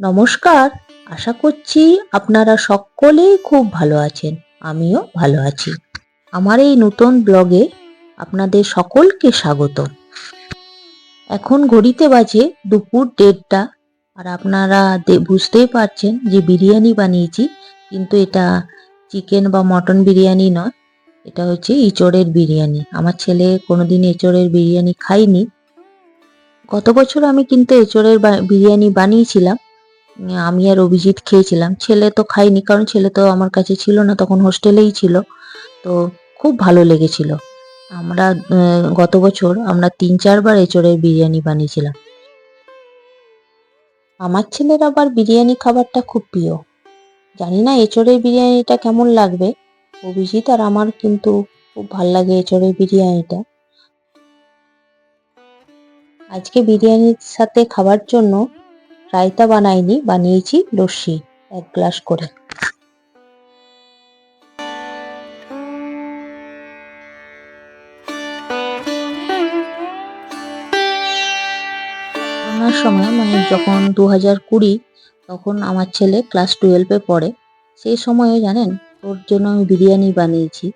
নমস্কার। আশা করছি আপনারা সকলেই খুব ভালো আছেন। আমিও ভালো আছি। আমার এই নতুন ব্লগে আপনাদের সকলকে স্বাগত। এখন ঘড়িতে বাজে দুপুর দেড়টা আর আপনারা বুঝতেই পারছেন যে বিরিয়ানি বানিয়েছি, কিন্তু এটা চিকেন বা মটন বিরিয়ানি নয়। এটা হচ্ছে ইঁচড়ের বিরিয়ানি। আমার ছেলে কোনোদিন এঁচড়ের বিরিয়ানি খায়নি। গত বছর আমি কিন্তু এঁচড়ের বিরিয়ানি বানিয়েছিলাম। আমি আর অভিজিৎ খেয়েছিলাম। ছেলে তো খাইনি, কারণ ছেলে তো আমার কাছে ছিল না, তখন হোস্টেলেই ছিল। তো খুব ভালো লেগেছিল। আমরা গত বছর আমরা তিন, চারবার এঁচড়ের বিরিয়ানি বানিয়েছিলাম। আমার ছেলের আবার বিরিয়ানি খাবারটা খুব প্রিয়। জানি না এঁচড়ের বিরিয়ানিটা কেমন লাগবে। অভিজিৎ আর আমার কিন্তু খুব ভালো লাগে এঁচড়ের বিরিয়ানিটা। আজকে বিরিয়ানির সাথে খাবার জন্য রায়তা বানাইনি, বানিয়েছি লস্যি, এক গ্লাস করে। সময় মানে যখন দু হাজার কুড়ি, তখন আমার ছেলে ক্লাস টুয়েলভে পড়ে। সেই সময়ে, জানেন, ওর জন্য আমি বিরিয়ানি বানিয়েছি।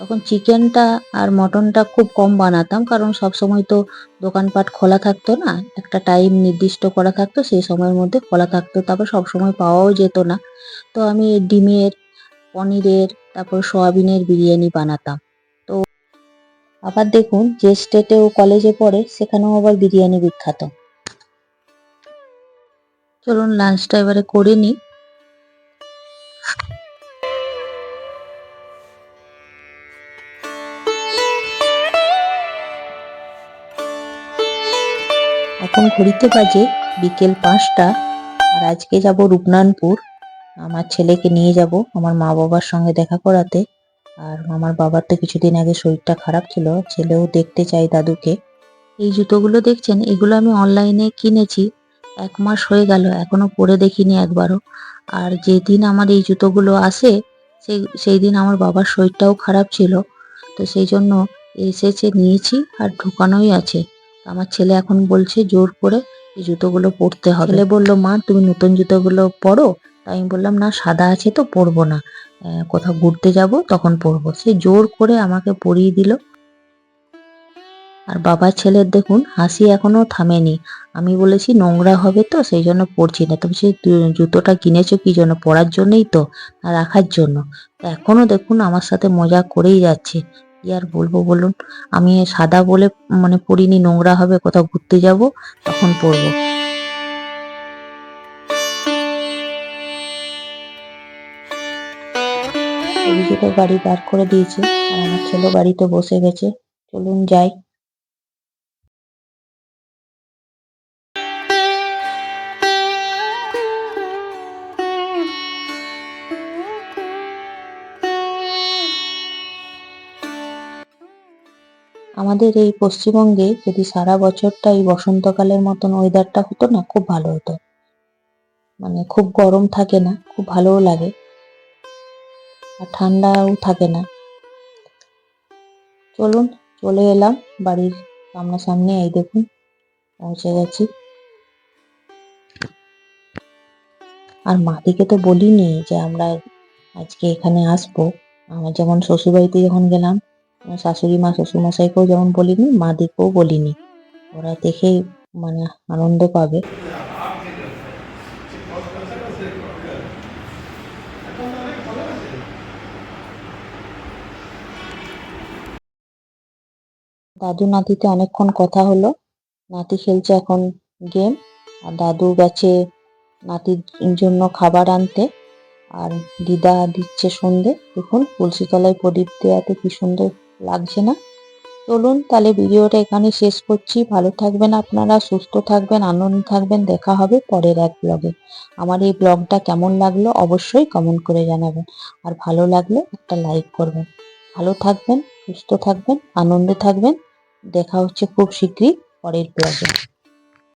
তখন চিকেনটা আর মটনটা খুব কম বানাতাম, কারণ সব সময় তো দোকানপাট খোলা থাকতো না, একটা টাইম নির্দিষ্ট করা থাকতো, সেই সময়ের মধ্যে খোলা থাকতো, তারপর সব সময় পাওয়াও যেত না। তো আমি ডিমের, পনিরের, তারপর সয়াবিনের বিরিয়ানি বানাতাম। তো আবার দেখুন, যে স্টেটে ও কলেজে পড়ে, সেখানেও আবার বিরিয়ানি বিখ্যাত। চলুন লাঞ্চটা এবারে করে নিই। এখন ঘড়িতে বাজে বিকেল পাঁচটা আর আজকে যাব রূপনানপুর। আমার ছেলেকে নিয়ে যাব, আমার মা বাবার সঙ্গে দেখা করাতে। আর আমার বাবার তো কিছুদিন আগে শরীরটা খারাপ ছিল, ছেলেও দেখতে চাই দাদুকে। এই জুতোগুলো দেখছেন? এগুলো আমি অনলাইনে কিনেছি। এক মাস হয়ে গেল, এখনও পরে দেখিনি একবারও। আর যেদিন আমার এই জুতোগুলো আসে সেই সেই দিন আমার বাবার শরীরটাও খারাপ ছিল। তো সেই জন্য এসেছে, নিয়েছি আর ঢুকানোই আছে। আমার ছেলে এখন বলছে জোর করে এই জুতোগুলো পরতে হবে। ছেলে বলল, মা, তুমি নতুন জুতোগুলো পরো? তাই আমি বললাম, না, সাদা আছে তো, পরবো না। কোথাও ঘুরতে যাব, তখন পরবো। সে জোর করে আমাকে পরিয়ে দিল। আর বাবার ছেলের দেখুন, হাসি এখনও থামেনি। আমি বলেছি, নোংরা হবে তো, সেই জন্য পরছি না। তবে সে জুতোটা কিনেছো কি জন্য? পরার জন্যই তো রাখার জন্য। এখনও দেখুন, আমার সাথে মজা করেই যাচ্ছে। কি আর বলব বলুন? আমি সাদা বলে মানে পড়িনি নোংরা হবে, কোথাও ঘুরতে যাব, তখন পরবো। অভিজিৎও গাড়ি বার করে দিয়েছে, আর আমার ছেলে বাড়িতে বসে গেছে। চলুন যাই। আমাদের এই পশ্চিমবঙ্গে যদি সারা বছরটা এই বসন্তকালের মতন ওয়েদারটা হতো না, খুব ভালো হতো। মানে খুব গরম থাকে না, খুব ভালোও লাগে। আর ঠান্ডাও থাকে না। চলুন, চলে এলাম বাড়ির সামনাসামনি, এই দেখুন, পৌঁছে গেছি। আর মাদিকে তো বলিনি যে আমরা আজকে এখানে আসব। আমার যেমন শ্বশুরবাড়িতে যখন গেলাম শাশুড়ি মা, শ্বশুরমশাইকেও যেমন বলিনি, মাদিকেও বলিনি। ওরা দেখেই মানে আনন্দ পাবে। দাদু নাতিতে অনেকক্ষণ কথা হলো। নাতি খেলছে এখন গেম। আর দাদু গেছে নাতির জন্য খাবার আনতে। আর দিদা দিচ্ছে সন্ধে। দেখুন তুলসী তলায় প্রদীপ দেওয়াতে কি সুন্দর লাগছে না। চলুন তাহলে ভিডিওটা এখানে শেষ করছি। ভালো থাকবেন আপনারা, সুস্থ থাকবেন, আনন্দ থাকবেন। দেখা হবে পরের এক ব্লগে আমার এই ব্লগটা কেমন লাগল অবশ্যই কমেন্ট করে জানাবেন। আর ভালো লাগলে একটা লাইক করবেন। ভালো থাকবেন, সুস্থ থাকবেন, আনন্দে থাকবেন। দেখা হচ্ছে খুব শীঘ্রই পরের ব্লগে